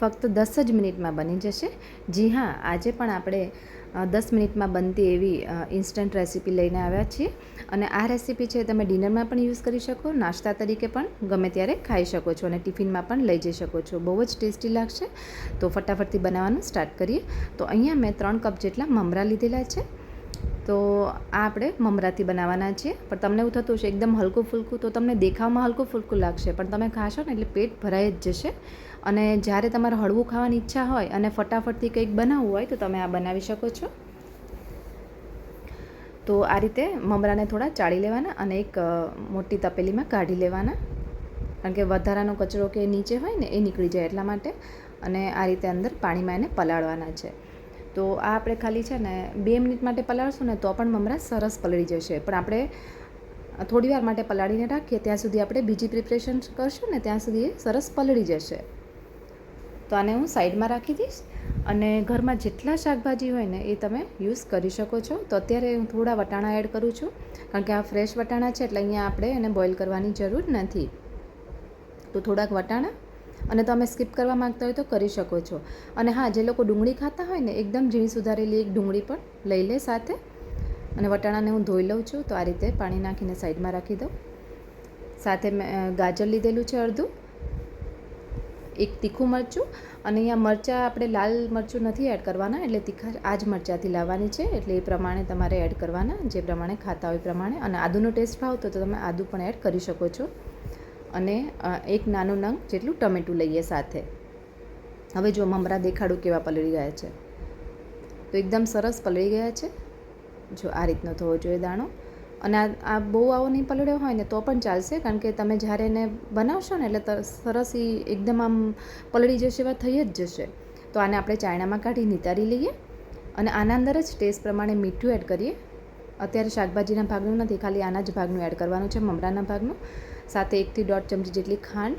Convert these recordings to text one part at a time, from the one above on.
ફક્ત દસ જ મિનિટમાં બની જશે. જી હા, આજે પણ આપણે દસ મિનિટમાં બનતી એવી ઇન્સ્ટન્ટ રેસીપી લઈને આવ્યા છીએ. અને આ રેસીપી છે તમે ડિનરમાં પણ યુઝ કરી શકો, નાસ્તા તરીકે પણ ગમે ત્યારે ખાઈ શકો છો અને ટિફિનમાં પણ લઈ જઈ શકો છો. બહુ જ ટેસ્ટી લાગશે. તો ફટાફટથી બનાવવાનું સ્ટાર્ટ કરીએ. તો અહીંયા મેં ત્રણ કપ જેટલા મમરા લીધેલા છે. તો આ આપણે મમરાથી બનાવવાના છે પણ તમને એવું થતું હશે, એકદમ હલકું ફૂલકું, તો તમને દેખાવમાં હલકું ફૂલકું લાગશે. પણ તમે ખાશો ને એટલે પેટ ભરાઈ જ જશે. અને જ્યારે તમારે હળવું ખાવાની ઈચ્છા હોય અને ફટાફટથી કંઈક બનાવવું હોય, તો તમે આ બનાવી શકો છો. તો આ રીતે મમરાને થોડા ચાળી લેવાના અને એક મોટી તપેલીમાં કાઢી લેવાના. કારણ કે વધારાનો કચરો કે નીચે હોય ને, એ નીકળી જાય એટલા માટે. અને આ રીતે અંદર પાણીમાં એને પલાળવાના છે. તો આ આપણે ખાલી છે ને બે મિનિટ માટે પલાળશું ને તો પણ મમરા સરસ પલળી જશે. પણ આપણે થોડી વાર માટે પલાળીને રાખીએ, ત્યાં સુધી આપણે બીજી પ્રિપરેશન કરશું ને ત્યાં સુધી એ સરસ પલળી જશે. તો આને હું સાઈડમાં રાખી દઈશ અને ઘરમાં જેટલા શાકભાજી હોય ને એ તમે યુઝ કરી શકો છો. તો અત્યારે હું થોડા વટાણા એડ કરું છું, કારણ કે આ ફ્રેશ વટાણા છે એટલે અહીંયા આપણે એને બોઇલ કરવાની જરૂર નથી. તો થોડાક વટાણા અને તમે સ્કીપ કરવા માંગતા હોય તો કરી શકો છો. અને હા, જે લોકો ડુંગળી ખાતા હોય ને, એકદમ ઝીણી સુધારેલી એક ડુંગળી પણ લઈ લે સાથે. અને વટાણાને હું ધોઈ લઉં છું, તો આ રીતે પાણી નાખીને સાઈડમાં રાખી દઉં. સાથે મેં ગાજર લીધેલું છે અડધું, એક તીખું મરચું, અને અહીંયા મરચાં આપણે લાલ મરચું નથી એડ કરવાના, એટલે તીખા આ જ મરચાંથી લાવવાની છે, એટલે એ પ્રમાણે તમારે એડ કરવાના, જે પ્રમાણે ખાતા હોય પ્રમાણે. અને આદુનો ટેસ્ટ ભાવતો તો તમે આદુ પણ એડ કરી શકો છો. અને એક નાનું નંગ જેટલું ટમેટું લઈએ સાથે. હવે જો મમરા દેખાડું કેવા પલળી ગયા છે. તો એકદમ સરસ પલળી ગયા છે. જો આ રીતનો થવો જોઈએ દાણો. અને આ આ બહુ આવો નહીં પલળ્યો હોય ને તો પણ ચાલશે, કારણ કે તમે જ્યારે એને બનાવશો ને એટલે સરસ એ એકદમ આમ પલળી જશે એવા થઈ જ જશે. તો આને આપણે ચાયણામાં કાઢી નિતારી લઈએ અને આના અંદર જ ટેસ્ટ પ્રમાણે મીઠું એડ કરીએ. અત્યારે શાકભાજીના ભાગનું નથી, ખાલી આના જ ભાગનું એડ કરવાનું છે, મમરાના ભાગનું. સાથે એકથી દોઢ ચમચી જેટલી ખાંડ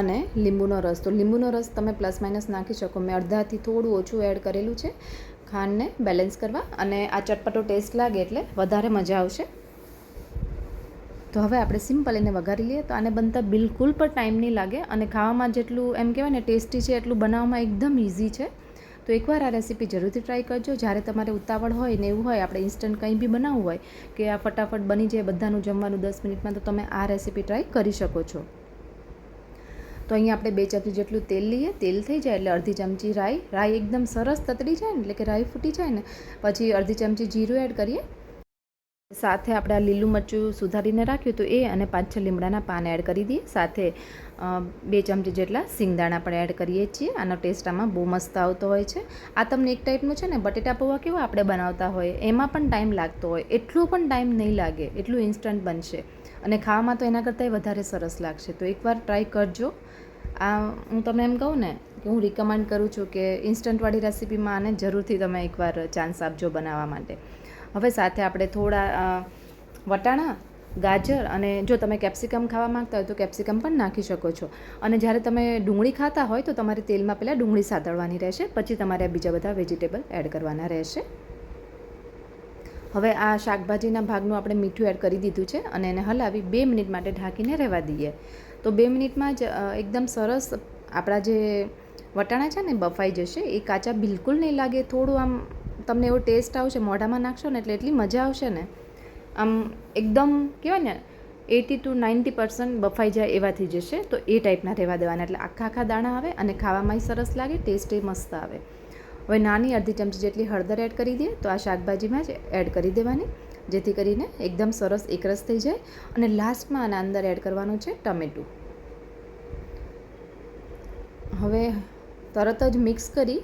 અને લીંબુનો રસ. તો લીંબુનો રસ તમે પ્લસ માઇનસ નાખી શકો. મેં અડધાથી થોડું ઓછું એડ કરેલું છે ખાંડને બેલેન્સ કરવા અને આ ચટપટો ટેસ્ટ લાગે એટલે વધારે મજા આવશે. તો હવે આપણે સિમ્પલ એને વઘારી લઈએ. તો આને બનતા બિલકુલ પણ ટાઈમ નહીં લાગે અને ખાવામાં જેટલું એમ કહેવાય ને ટેસ્ટી છે એટલું બનાવવામાં એકદમ ઇઝી છે. તો એકવાર આ રેસીપી જરૂરથી ટ્રાય કરજો. જ્યારે તમારે ઉતાવળ હોય ને એવું હોય, આપણે ઇન્સ્ટન્ટ કંઈ બી બનાવવું હોય, કે આ ફટાફટ બની જાય, બધાનું જમવાનું દસ મિનિટમાં, તો તમે આ રેસીપી ટ્રાય કરી શકો છો. તો અહીંયા આપણે બે ચમચી જેટલું તેલ લઈએ. તેલ થઈ જાય એટલે અડધી ચમચી રાઈ. રાઈ એકદમ સરસ તતડી જાય ને, એટલે કે રાઈ ફૂટી જાય ને, પછી અડધી ચમચી જીરું એડ કરીએ. સાથે આપણે આ લીલું મરચું સુધારીને રાખ્યું તો એ અને પાંચ છ લીમડાના પાન એડ કરી દઈએ. સાથે બે ચમચી જેટલા સિંગદાણા પણ એડ કરીએ છીએ. આનો ટેસ્ટ આમાં બહુ મસ્ત આવતો હોય છે. આ તમને એક ટાઈપનું છે ને બટેટા પૌવા કેવું આપણે બનાવતા હોય, એમાં પણ ટાઈમ લાગતો હોય. એટલો પણ ટાઈમ નહીં લાગે, એટલું ઇન્સ્ટન્ટ બનશે. અને ખાવામાં તો એના કરતાંય વધારે સરસ લાગશે. તો એકવાર ટ્રાય કરજો. આ, હું તમને એમ કહું ને કે હું રિકમેન્ડ કરું છું કે ઇન્સ્ટન્ટવાળી રેસીપીમાં આને જરૂરથી તમે એકવાર ચાન્સ આપજો બનાવવા માટે. હવે સાથે આપણે થોડા વટાણા, ગાજર અને જો તમે કેપ્સિકમ ખાવા માંગતા હોય તો કેપ્સિકમ પણ નાખી શકો છો. અને જ્યારે તમે ડુંગળી ખાતા હોય તો તમારે તેલમાં પહેલાં ડુંગળી સાતળવાની રહેશે, પછી તમારે બીજા બધા વેજીટેબલ એડ કરવાના રહેશે. હવે આ શાકભાજીના ભાગનું આપણે મીઠું એડ કરી દીધું છે અને એને હલાવી બે મિનિટ માટે ઢાંકીને રહેવા દઈએ. તો બે મિનિટમાં જ એકદમ સરસ આપણા જે વટાણા છે ને બફાઈ જશે, એ કાચા બિલકુલ નહીં લાગે, થોડું આમ તમને એવો ટેસ્ટ આવશે, મોઢામાં નાખશો ને એટલે એટલી મજા આવશે ને. આમ એકદમ કહેવાય ને, એટી ટુ નાઇન્ટી પર્સન્ટ બફાઈ જાય એવાથી જશે. તો એ ટાઈપના રહેવા દેવાના. એટલે આખા આખા દાણા આવે અને ખાવામાંય સરસ લાગે ટેસ્ટ એ મસ્ત આવે. હવે નાની અડધી ચમચી જેટલી હળદર એડ કરી દઈએ, તો આ શાકભાજીમાં જ એડ કરી દેવાની. જેથી કરીને એકદમ સરસ એકરસ થઈ જાય. અને લાસ્ટમાં આના અંદર એડ કરવાનું છે ટમેટું. હવે તરત જ મિક્સ કરી,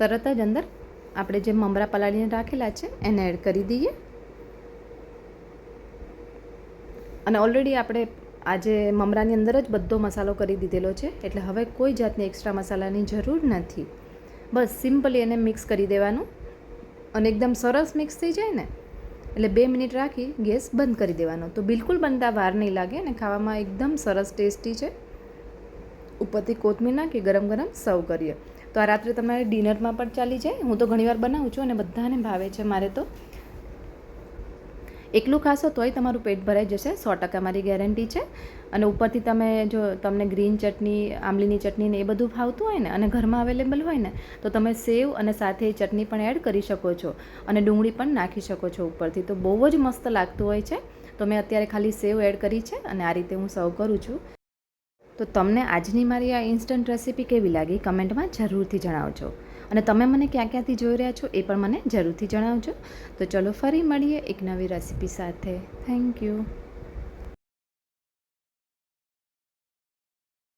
તરત જ અંદર આપણે જે મમરા પલાળીને રાખેલા છે, એને એડ કરી દઈએ. અને ઓલરેડી આપણે આજે મમરાની અંદર જ બધો મસાલો કરી દીધેલો છે, એટલે હવે કોઈ જાતની એક્સ્ટ્રા મસાલાની જરૂર નથી. બસ સિમ્પલી એને મિક્સ કરી દેવાનું. અને એકદમ સરસ મિક્સ થઈ જાય ને, એટલે બે મિનિટ રાખી ગેસ બંધ કરી દેવાનો. તો બિલકુલ બનતા વાર નહીં લાગે અને ખાવામાં એકદમ સરસ ટેસ્ટી છે. ઉપરથી કોથમીર નાખી ગરમ ગરમ સર્વ કરીએ. તો આ રાત્રે તમારે ડિનરમાં પણ ચાલી જાય. હું તો ઘણીવાર બનાવું છું અને બધાને ભાવે છે મારે તો. એકલું ખાશો તોય તમારું પેટ ભરાઈ જશે. સો ટકા મારી ગેરંટી છે. અને ઉપરથી તમે જો તમને ગ્રીન ચટણી, આંબલીની ચટણી ને એ બધું ભાવતું હોય ને અને ઘરમાં અવેલેબલ હોય ને, તો તમે સેવ અને સાથે ચટણી પણ એડ કરી શકો છો. અને ડુંગળી પણ નાખી શકો છો ઉપરથી. તો બહુ જ મસ્ત લાગતું હોય છે. તો મેં અત્યારે ખાલી સેવ એડ કરી છે અને આ રીતે હું સર્વ કરું છું. તો તમને આજની મારી આ ઇન્સ્ટન્ટ રેસીપી કેવી લાગી કમેન્ટમાં જરૂરથી જણાવજો. અને તમે મને ક્યાં ક્યાંથી જોઈ રહ્યા છો એ પણ મને જરૂરથી જણાવજો. તો ચલો ફરી મળીએ એક નવી રેસીપી સાથે. Thank you